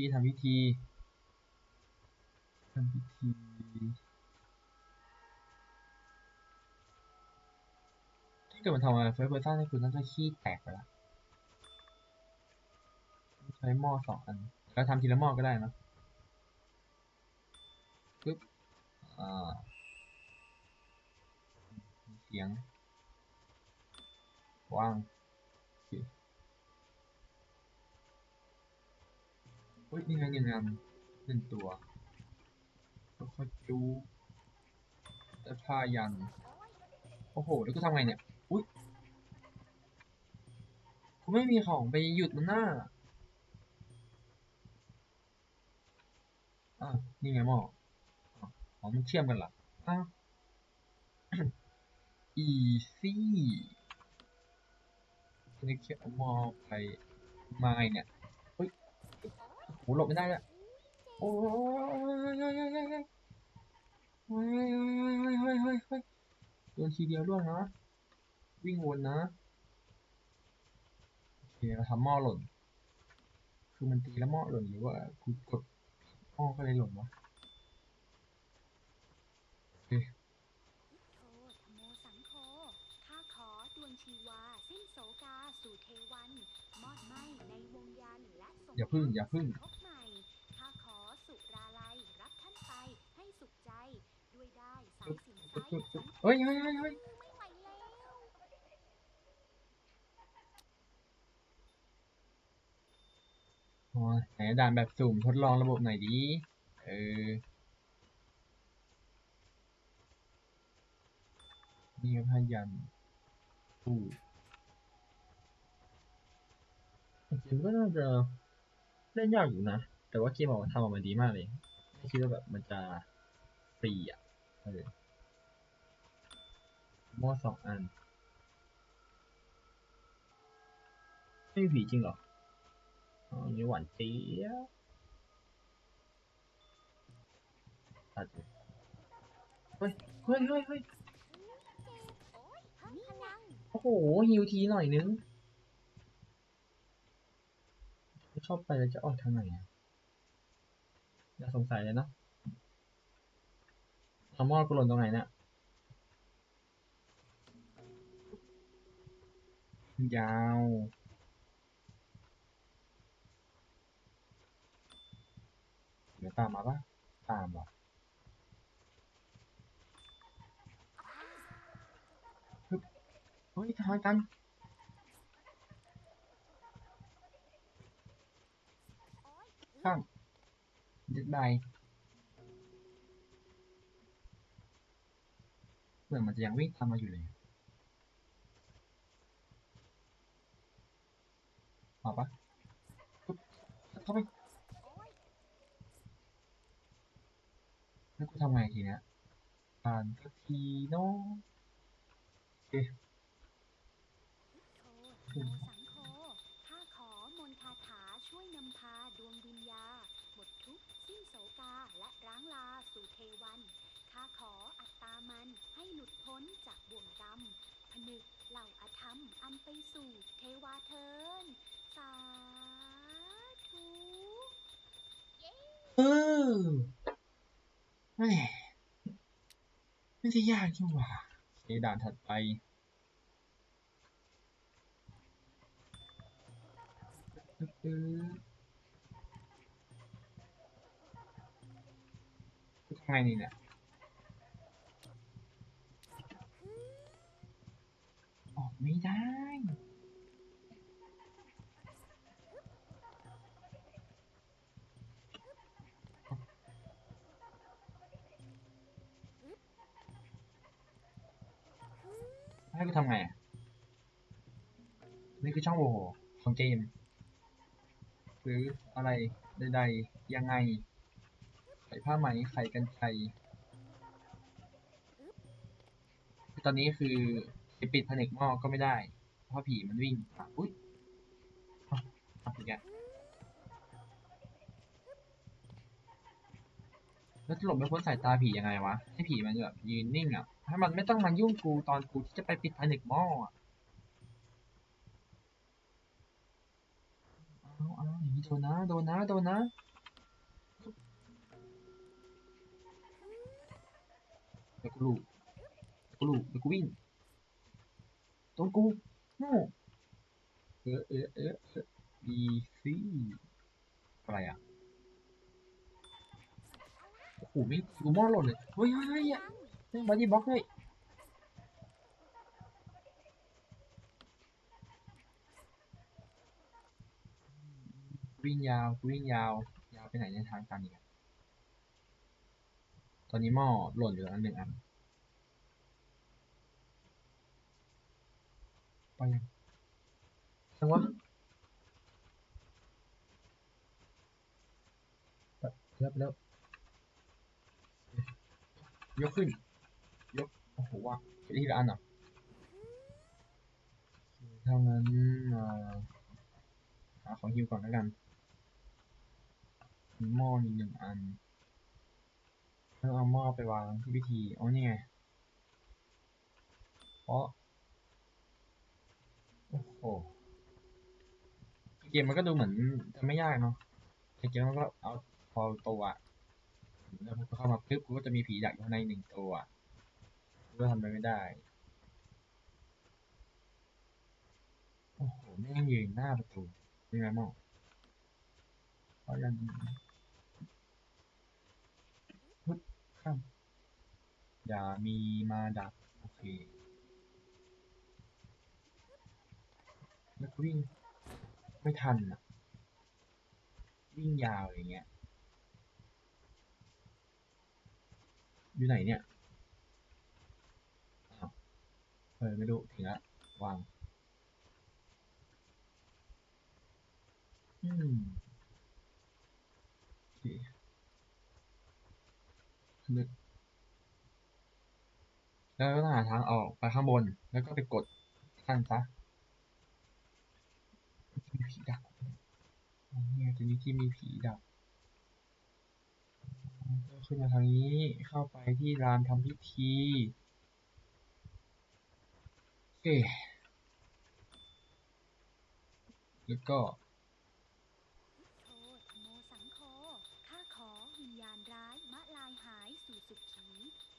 ธีทำพิธีทำพิธี ถ้าเกิดมันทำอะไรเฟิร์สเพอร์ซันให้คุณน่าจะขี้แตกไปละใช้หม้อสองอันแล้วทำทีละหม้อก็ได้นะปึ๊บอ่าเสียงว่างโอเค อุ้ยนี่ไงหนึ่งอันหนึ่งตัวแล้วค่อยจูแต่ผ้ายัน โอ้โห แล้วก็ทำไงเนี่ย อุ้ยกูไม่มีของไปหยุดมันหน้า อะ นี่ไงหม้ออ๋ออ๋อมันเชื่อมกันเหรออ้าวอีซี่นี้เขียนหมอไปมาไงเนี่ย หลบไม่ได้เลยโอ้ยโดนทีเดียวร่วงนะ วิ่งวนนะโอเคเราทำหม้อหล่น คือมันตีแล้วหม้อหล่นหรือว่ากูกดหม้อก็เลยหล่นวะโอเคอย่าพึ่งอย่าพึ่ง เฮ้ยเฮ้ยเฮ้ยเฮ้ยไม่ไหวแล้วอ๋อไหนด่านแบบสุ่มทดลองระบบหน่อยดีเออ นี่ก็พยันตู้จริงก็น่าจะเล่นยากอยู่นะ แต่ว่าเกมออกมาทำออกมาดีมากเลย ไม่คิดว่าแบบมันจะฟรีอะ เออ หม้อสองอัน ไม่มีผีจริงเหรอ อ๋อนี่หวานเจี๊ยบตัดเฮ้ย เฮ้ยเฮ้ยเฮ้ยโอ้โอ้โหฮิวทีหน่อยนึงเข้าไปแล้วจะออกทางไหนอะอย่าสงสัยเลยเนาะเอาหม้อกูหล่นตรงไหนเนี่ย ยาวเดี๋ยวตามมาปะตามว่ะเฮ้ยทายกันข้างยึดใบเหมือนมันจะยังวิ่งตามมาอยู่เลย มาปะเข้าไปแล้วกูทำไงทีเนี้ยอ่านสักทีเนาะโอเค โทโมสังโฆข้าขอมนต์คาถาช่วยนำพาดวงวิญญาหมดทุกข์สิ้นโศกา และร้างลาสู่เทวัน ข้าขออัตตามันให้หลุดพ้นจากบ่วงกรรม ผนึกเหล่าอาธรรมอันไปสู่เทวาเทิน สาธุ เออแม่ไม่ใช่ยากจังหวะโอเคด่านถัดไปทำไงนี่เนี่ยออกไม่ได้ ให้กูทำไงนี่คือช่องโหว่ของเกม หรืออะไรใดๆ ยังไง ใส่ผ้าไหมไขกันไกรตอนนี้คือไปปิดผนึกหม้อก็ไม่ได้ เพราะผีมันวิ่งอะอุ้ยอะอะอีกแล้วแล้วจะหลบไม่พ้นสายตาผียังไงวะ ให้ผีมันแบบยืนนิ่งอะ ให้มันไม่ต้องมายุ่งกูตอนกูที่จะไปปิดผนึกหม้ออะเอาเอาอนีโดนนะ โดนนะ โดนนะเดี๋ยวกูลูกเดี๋ยวกูลูเดี๋ยวกูวิ่งตรงกูโน่เออเออเออเออบีซีอะไรอะโอ้โหไม่กูมอหล่นเลยเฮ้ยเฮ้ยเฮ้ย เฮ้ยเฮ้ยบอดี้บล็อกเลยวิ่งยาววิ่งยาว ยาวไปไหนในทางตันอีกอะตอนนี้หม้อหล่นอยู่อันหนึ่งอันไปยังจังวะไปแล้วไปแล้วยกขึ้น โอ้โหว่ะไปทีละอันเหรอเท่านั้นหาของฮิวก่อนแล้วกันมีหม้ออีกหนึ่งอันแล้วเอาหม้อไปวางที่วิธีอ๋อนี่ไงเพราะโอ้โหเกมมันก็ดูเหมือนจะไม่ยากเนาะแต่เกมมันก็เอาพอตัวแล้วพอเข้ามาปุ๊บกูก็จะมีผีดักอยู่ข้างในหนึ่งตัว ก็ทำอะไรไม่ได้ โอ้โหแม่งยืนหน้าประตูนี่ไงมองเขายันฮึบข้ามอย่ามีมาดัก โอเค แล้ววิ่ง ไม่ทันอะ วิ่งยาวอย่างเงี้ย อยู่ไหนเนี่ยอ้าว เออไม่รู้ถึงละวางอืมโอเคนึกแล้วก็ต้องหาทางออกไปข้างบน แล้วก็ไปกดขั้นซะมีผีดักเนี่ยตัวนี้ที่มีผีดักขึ้นมาทางนี้เข้าไปที่ลานทำพิธี เค แล้วก็โทษโมสังโคข้าขอวิญญาณร้ายมะลายหายสู่สุขขี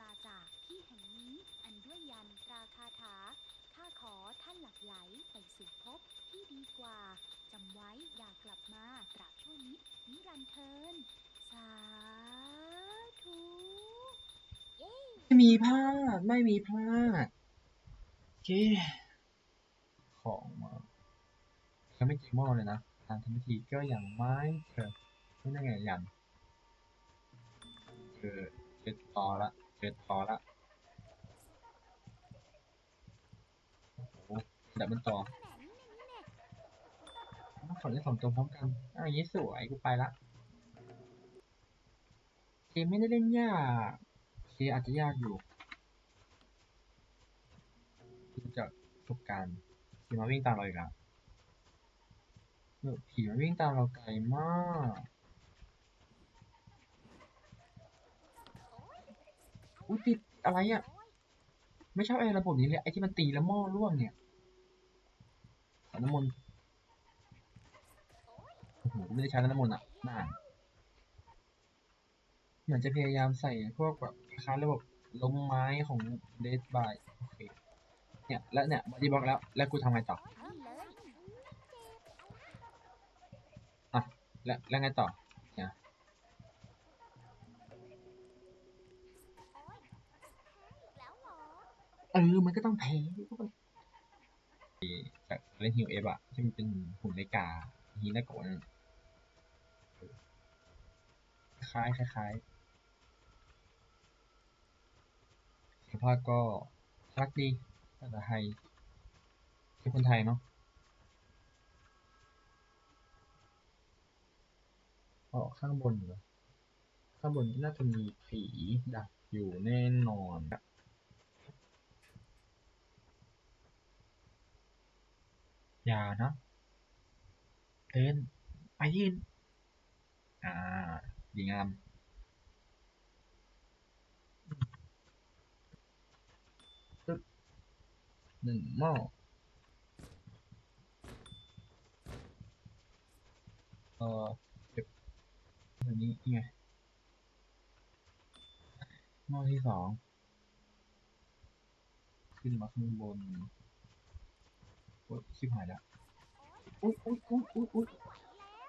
ลาจากที่แห่งนี้อันด้วยยันตราคาถาข้าขอท่านหลับไหลไปสู่ภพที่ดีกว่าจำไว้อย่ากลับมาตราบชั่วนิดนิรันดร์เทินสาธุเย้ไม่มีพลาด ไม่มีพลาดโอ เค ของมายังไม่เจอหม้อเลยนะทางทำพิธีก็อยังไม่เจอไม่ได้ไงยันเจอเจอทอละเจอทอละโอ้โหดับมันต่อต้องขอเล่นสองตัวพร้อมกันอะอย่างนี้สวยกูไปละเกมไม่ได้เล่นยากโอเคอาจจะยากอยู่ ประสบการณ์ผีมาวิ่งตามเราอีกแล้วเออผีมาวิ่งตามเราไกลมาก อุ้ยติดอะไรอะ ไม่ชอบไอ้ระบบนี้เลย ไอ้ที่มันตีแล้วหม้อร่วงเนี่ยนน้ำมนต์โอ้โหไม่ได้ใช้น้ำมนต์อะนานเหมือนจะพยายามใส่พวกแบบคล้ายระบบลงไม้ของ Dead by โอเค เนี่ยแล้วเนี่ยบอดี้บล็อกแล้วแล้วกูทำไงต่ออะแล้วแล้วไงต่อเนี่ยเออมันก็ต้องแพ้ดิพวกมันจากเล่นฮิวเอฟอะที่มันเป็นหุ่นเลกาฮีนาโกะนั่นคล้ายคล้ายสภาพก็รักดีาษาไทยเป็นคนไทยเนาะอ๋อข้างบนเหรอข้างบนน่าจะมีผีดักอยู่แน่นอนอะอย่านะเดินไปยืนอ่าดีงาม ปึ๊บ หนึ่งหม้อเอ่อเก็บอันนี้ไงหม้อที่สองขึ้นมาข้างบนโอ้ชิบหายแล้วอุ้ยอุ้ยอุ้ยอุ้ยอุ้ย